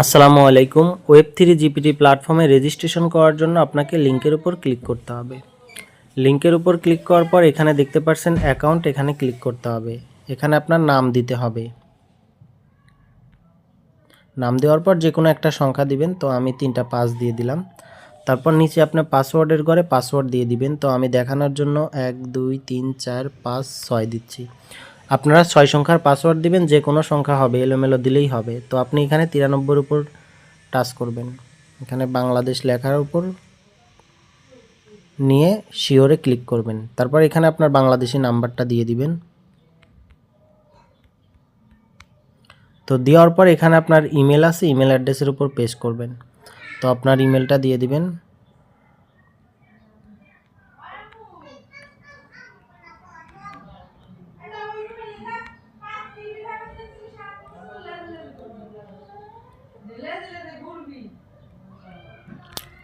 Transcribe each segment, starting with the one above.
আসসালামু আলাইকুম। Web three GPT প্ল্যাটফর্মে রেজিস্ট্রেশন করার জন্য আপনাকে লিঙ্কের উপর ক্লিক করতে হবে। লিঙ্কের উপর ক্লিক করার পর এখানে দেখতে পাচ্ছেন অ্যাকাউন্ট, এখানে ক্লিক করতে হবে। এখানে আপনার নাম দিতে হবে। নাম দেওয়ার পর যে কোনো একটা সংখ্যা দিবেন, তো আমি তিনটা পাস দিয়ে দিলাম। তারপর নিচে আপনার পাসওয়ার্ডের ঘরে পাসওয়ার্ড দিয়ে দিবেন, তো আমি দেখানোর জন্য এক, দুই, তিন, চার, পাঁচ, ছয় দিচ্ছি। আপনারা ছয় সংখ্যার পাসওয়ার্ড দিবেন, যে কোনো সংখ্যা হবে, এলোমেলো দিলেই হবে। তো আপনি এখানে তিরানব্বইয়ের উপর টাচ করবেন। এখানে বাংলাদেশ লেখার উপর নিয়ে শিওরে ক্লিক করবেন। তারপর এখানে আপনার বাংলাদেশি নাম্বারটা দিয়ে দিবেন। তো দেওয়ার পর এখানে আপনার ইমেল আছে ইমেল অ্যাড্রেসের উপর পেস্ট করবেন। তো আপনার ইমেলটা দিয়ে দিবেন।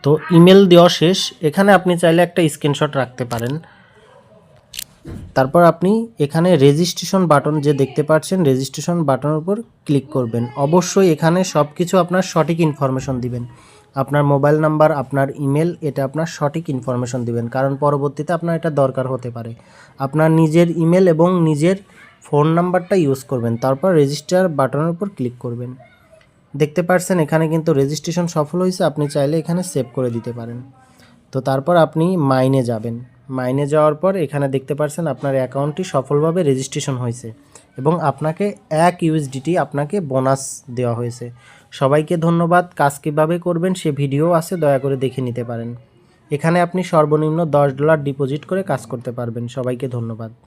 তো ইমেল দেওয়া শেষ। এখানে আপনি চাইলে একটা স্ক্রিনশট রাখতে পারেন। তারপর আপনি এখানে রেজিস্ট্রেশন বাটন যে দেখতে পাচ্ছেন রেজিস্ট্রেশন বাটনের উপর ক্লিক করবেন। অবশ্যই এখানে সব কিছু আপনার সঠিক ইনফরমেশন দিবেন। আপনার মোবাইল নাম্বার আপনার ইমেল এটা আপনার সঠিক ইনফরমেশন দিবেন। কারণ পরবর্তীতে আপনার এটা দরকার হতে পারে। আপনার নিজের ইমেল এবং নিজের ফোন নাম্বারটা ইউজ করবেন। তারপর রেজিস্টার বাটনের উপর ক্লিক করবেন। দেখতে পারছেন, এখানে কিন্তু রেজিস্ট্রেশন সফল হয়েছে, আপনি চাইলে এখানে সেভ করে দিতে পারেন। তো তারপর আপনি মাইনে যাবেন। মাইনে যাওয়ার পর এখানে দেখতে পারছেন আপনার অ্যাকাউন্টটি সফলভাবে রেজিস্ট্রেশন হয়েছে এবং আপনাকে এক ইউএসডিটি আপনাকে বোনাস দেওয়া হয়েছে। সবাইকে ধন্যবাদ, কাজ কীভাবে করবেন সে ভিডিও আছে, দয়া করে দেখে নিতে পারেন। এখানে আপনি সর্বনিম্ন দশ ডলার ডিপোজিট করে কাজ করতে পারবেন। সবাইকে ধন্যবাদ।